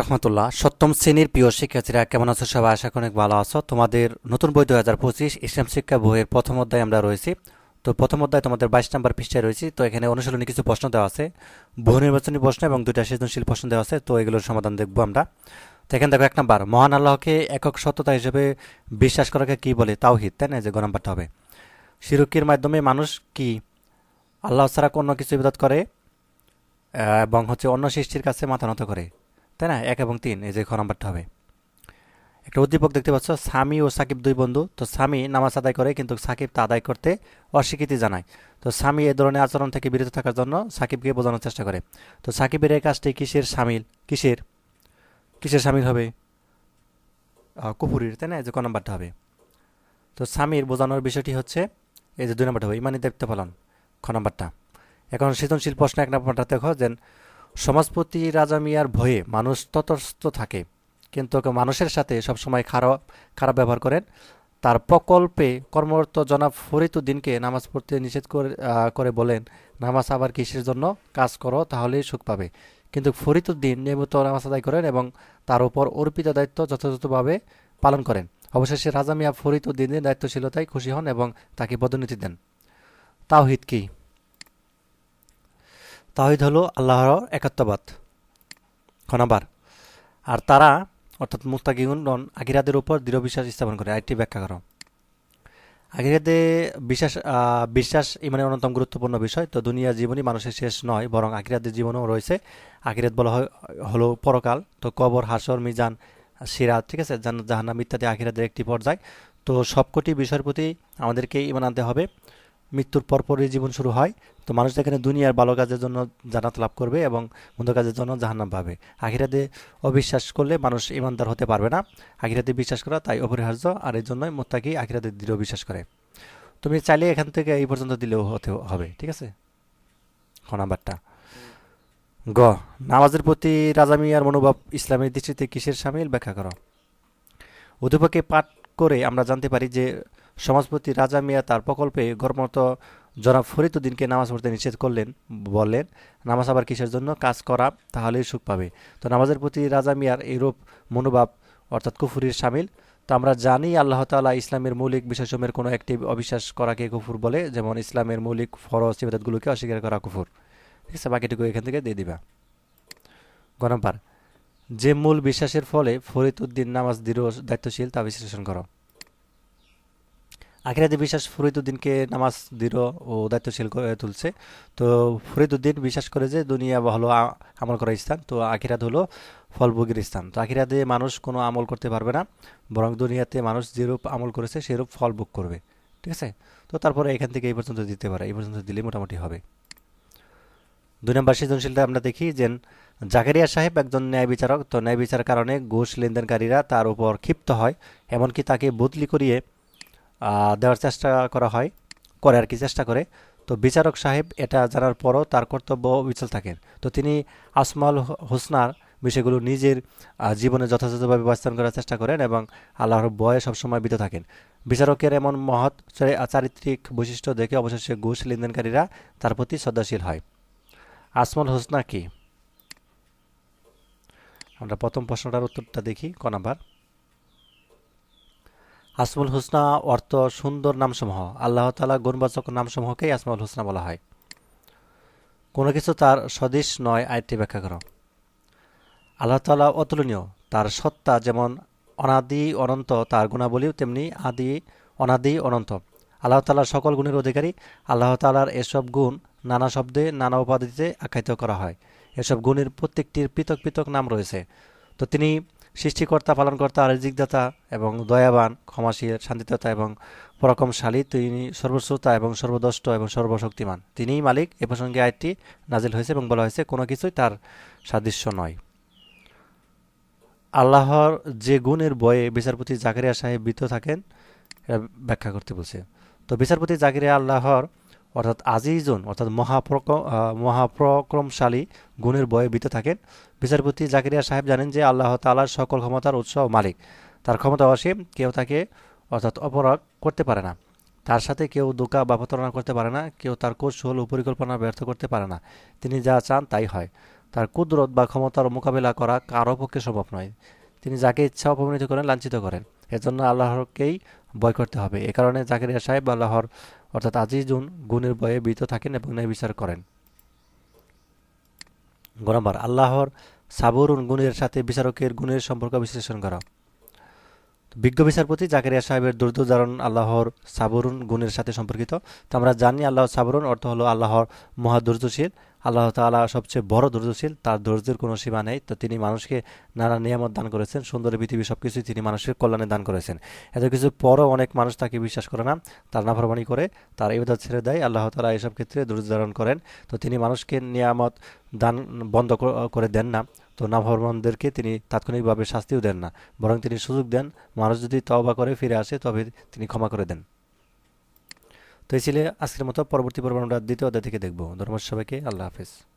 রহমতুল্লাহ। সপ্তম শ্রেণির প্রিয় শিক্ষার্থীরা কেমন আছো সবাই? আশা করি অনেক ভালো আছো। তোমাদের নতুন বই দু হাজার পঁচিশ ইসলাম শিক্ষা বইয়ের প্রথম অধ্যায় আমরা রয়েছি। তো প্রথম অধ্যায় তোমাদের বাইশ নম্বর পৃষ্ঠায় রয়েছি। তো এখানে অনুশীলনী কিছু প্রশ্ন দেওয়া আছে। বহু নির্বাচনী প্রশ্ন এবং দুইটা সৃজনশীল প্রশ্ন দেওয়া আছে। তো এগুলোর সমাধান দেখব আমরা। তো এখানে দেখো এক নম্বর, মহান আল্লাহকে একক সত্যতা হিসেবে বিশ্বাস করাকে কি বলে? তাওহিদ, তাই না? যে গ নাম্বারটা হবে। শিরকির মাধ্যমে মানুষ কি? আল্লাহ ছাড়া অন্য কিছু ইবাদত করে? এবং হচ্ছে অন্য সৃষ্টির কাছে মাথা নত করে। তাই না? এক এবং তিন, এই যে খ নাম্বারটা হবে। একটা উদ্দীপক দেখতে পাচ্ছ, স্বামী ও সাকিব দুই বন্ধু। তো স্বামী নামাজ আদায় করে, কিন্তু সাকিব তা আদায় করতে অস্বীকৃতি জানায়। তো স্বামী এ ধরনের আচরণ থেকে বিরত থাকার জন্য সাকিবকে বোঝানোর চেষ্টা করে। তো সাকিবের এই কাজটি কিসের সামিল? কিসের? কিসের সামিল হবে? কুপুরির তাই না? এই যে ক নাম্বারটা হবে। তো স্বামীর বোঝানোর বিষয়টি হচ্ছে, এই যে দুই নম্বরটা হবে, ইমানি দায়িত্ব পালন খ নাম্বারটা। এখন সৃজনশীল প্রশ্ন এক নাম্বারটা দেখো, যে সমাজপতি রাজা মিয়ার ভয়ে মানুষ তটস্থ থাকে। কিন্তু মানুষের সাথে সবসময় খারাপ খারাপ ব্যবহার করেন। তার প্রকল্পে কর্মরত জনাব ফরিদুদ্দিনকে নামাজ পড়তে নিষেধ করে বলেন, নামাজ আবার কিসের জন্য? কাজ করো, তাহলেই সুখ পাবে। কিন্তু ফরিদুদ্দিন নিয়মিত নামাজ আদায় করেন এবং তার উপর অর্পিত দায়িত্ব যথাযথভাবে পালন করেন। অবশেষে রাজা মিয়া ফরিদুদ্দিনের দায়িত্বশীলতায় খুশি হন এবং তাকে পদোন্নতি দেন। তাওহিদ কি? তাওহিদ হলো আল্লাহর একাত্মবাদ খ নাম্বার। আর তারা, অর্থাৎ মুস্তাকিগুন আকিরাদের উপর দৃঢ় বিশ্বাস স্থাপন করে। আরেকটি ব্যাখ্যা করো। আকিরাদে বিশ্বাস বিশ্বাস ইমানের অন্যতম গুরুত্বপূর্ণ বিষয়। তো দুনিয়া জীবনই মানুষের শেষ নয়, বরং আকিরাদের জীবনও রয়েছে। আকিরাত বলা হয়, হলো পরকাল। তো কবর, হাসর, মিজান, সিরাত, ঠিক আছে? জাহান্নাম ইত্যাদি আখিরাতের একটি পর্যায়। তো সবকটি বিষয়ের প্রতি আমাদেরকে ইমান আনতে হবে। মৃত্যুর পরপরই জীবন শুরু হয়। তো মানুষ এখানে দুনিয়ার ভালো কাজের জন্য জানাত লাভ করবে এবং মন্দ কাজের জন্য জাহান্নাম পাবে। আখিরাতে অবিশ্বাস করলে মানুষ ইমানদার হতে পারবে না। আখিরাতে বিশ্বাস করা তাই অপরিহার্য, আর এই জন্যই মোত্তাকি আখিরাতে দৃঢ় বিশ্বাস করে। তুমি চাইলে এখান থেকে এই পর্যন্ত দিলেও হতে হবে, ঠিক আছে? খ নাম্বারটা। গ, নামাজের প্রতি রাজা মিয়ার মনোভাব ইসলামের দৃষ্টিতে কিসের সামিল? ব্যাখ্যা করো। উদ্দীপকে পাঠ করে আমরা জানতে পারি যে সমাজপতি রাজা মিয়া তার প্রকল্পে গর্মত জনাব ফরিদুদ্দিনকে নামাজ পড়তে নিষেধ করলেন, বললেন, নামাজ আবার কিসের জন্য? কাজ করা, তাহলেই সুখ পাবে। তো নামাজের প্রতি রাজা মিয়ার এইরূপ মনোভাব, অর্থাৎ কুফুরির সামিল, তো আমরা জানি আল্লাহ তাআলা ইসলামের মৌলিক বিষয়সমূহের কোনো একটি অবিশ্বাস করাকে কুফুর বলে, যেমন ইসলামের মৌলিক ফরজ ইবাদতগুলোকে অস্বীকার করা কুফুর। ঠিক আছে, বাকিটুকু এখান থেকে দিয়ে দিবা। গ নাম্বার, যে মূল বিশ্বাসের ফলে ফরিদউদ্দিন নামাজ দৃঢ় দায়িত্বশীল, তা বিশ্লেষণ করো। আখিরাতে বিশ্বাস ফরিদউদ্দিনকে নামাজ দৃঢ় ও দায়িত্বশীল করে তুলছে। তো ফরিদউদ্দিন বিশ্বাস করে যে দুনিয়া হলো আমল করার স্থান, তো আখিরাত হলো ফলভোগের স্থান। তো আখিরাতে মানুষ কোনো আমল করতে পারবে না, বরং দুনিয়াতে মানুষ যেরূপ আমল করেছে সেরূপ ফল ভোগ করবে। ঠিক আছে? তো তারপরে এখান থেকে এই পর্যন্ত দিতে পারে, এই পর্যন্ত দিলে মোটামুটি হবে। দুই নম্বর সৃজনশীলতা আমরা দেখি যে জাকারিয়া সাহেব একজন ন্যায় বিচারক, তো ন্যায় বিচারের কারণে ঘুষ লেনদেনকারীরা তার উপর ক্ষিপ্ত হয়, এমনকি তাকে বদলি করিয়ে দেওয়ার চেষ্টা করা হয়, করে আর কি চেষ্টা করে। তো বিচারক সাহেব এটা জানার পরও তার কর্তব্য বিচল থাকেন। তো তিনি আসমাল হোসনার বিষয়গুলো নিজের জীবনে যথাযথভাবে বাস্তবায়ন করার চেষ্টা করেন এবং আল্লাহর বয়ে সবসময় বিত থাকেন। বিচারকের এমন মহৎ চারিত্রিক বৈশিষ্ট্য দেখে অবশেষে ঘুষ লেনদেনকারীরা তার প্রতি শ্রদ্ধাশীল হয়। আসমল হোসনা কি? আমরা প্রথম প্রশ্নটার উত্তরটা দেখি, ক নাম্বার? আসমুল হুসনা অর্থ সুন্দর নামসমূহ। আল্লাহ তালা গুণবাচক নামসমূহকেই আসমুল হুসনা বলা হয়। কোনো কিছু তার সদৃশ নয় আয়টি ব্যাখ্যা করো। আল্লাহ তালা অতুলনীয়, তার সত্তা যেমন অনাদি অনন্ত, তার গুণাবলীও তেমনি আদি, অনাদি অনন্ত। আল্লাহ তালার সকল গুণের অধিকারী। আল্লাহ তালার এসব গুণ নানা শব্দে, নানা উপাধিতে আখ্যায়িত করা হয়। এসব গুণের প্রত্যেকটির পৃথক পৃথক নাম রয়েছে। তো তিনি সৃষ্টিকর্তা, পালনকর্তা রিজিকদাতা এবং দয়াবান, ক্ষমাশীল, শান্তিদাতা এবং পরাক্রমশালী, তিনি সর্বশ্রোতা এবং সর্বদষ্ট এবং সর্বশক্তিমান। তিনিই মালিক। এ প্রসঙ্গে আয়টি নাজিল হয়েছে এবং বলা হয়েছে, কোনো কিছুই তার সাদৃশ্য নয়। আল্লাহর যে গুণের বয়ে বিচারপতি জাকারিয়া সাহেব বৃত থাকেন ব্যাখ্যা করতে বলছে। তো বিচারপতি জাকিরিয়া আল্লাহর অর্থাৎ আজিজুন, অর্থাৎ মহাপ্রক মহাপ্রক্রমশালী গুণের বয়ে বিতে থাকেন। বিচারপতি জাকিরিয়া সাহেব জানেন যে আল্লাহ তাআলার সকল ক্ষমতার উৎস মালিক। তার ক্ষমতা অসীম, কেউ তাকে, অর্থাৎ অপরাধ করতে পারে না। তার সাথে কেউ দোকা বা প্রতারণা করতে পারে না, কেউ তার কৌশল ও পরিকল্পনা ব্যর্থ করতে পারে না। তিনি যা চান তাই হয়। তার কুদরত বা ক্ষমতার মোকাবিলা করা কারও পক্ষে সম্ভব নয়। তিনি যাকে ইচ্ছা অপমানিত করেন, লাঞ্ছিত করেন। এজন্য আল্লাহরকেই ভয় করতে হবে। এ কারণে জাকিরিয়া সাহেব আল্লাহর অর্থাৎ আজিজুন গুণের বয়ে বৃত থাকেন এবং ন্যায় বিচার করেন। গ নম্বর, আল্লাহর সাবরুন গুণের সাথে বিচারকের গুণের সম্পর্ক বিশ্লেষণ করা। বিজ্ঞ বিচারপতি জাকারিয়া সাহেবের দুর্দুদারণ আল্লাহর সাবরুন গুণের সাথে সম্পর্কিত। তো আমরা জানি আল্লাহ সাবরুন অর্থ হলো আল্লাহর মহাদুর্যশীল আল্লাহ তাআলা সবচেয়ে বড় ধৈর্যশীল তার ধৈর্যের কোনো সীমা নেই। তো তিনি মানুষকে নানা নিয়ামত দান করেছেন, সুন্দর পৃথিবী সব কিছুই তিনি মানুষের কল্যাণে দান করেছেন। এত কিছু পরও অনেক মানুষ তাকে বিশ্বাস করে না, তার নাফরমানি করে, তার ইবাদত ছেড়ে দেয়। আল্লাহ তালা এসব ক্ষেত্রে ধৈর্য ধারণ করেন। তো তিনি মানুষকে নিয়ামত দান বন্ধ করে দেন না। তো নাফরমানদেরকে তিনি তাৎক্ষণিকভাবে শাস্তিও দেন না। বরং তিনি সুযোগ দেন, মানুষ যদি তওবা করে ফিরে আসে, তবে তিনি ক্ষমা করে দেন। তো এই ছিল আজকের মতো। পরবর্তী পর্ব আমরা দ্বিতীয় অধ্যায় থেকে দেখব। ধর্মসভাকে আল্লাহ হাফেজ।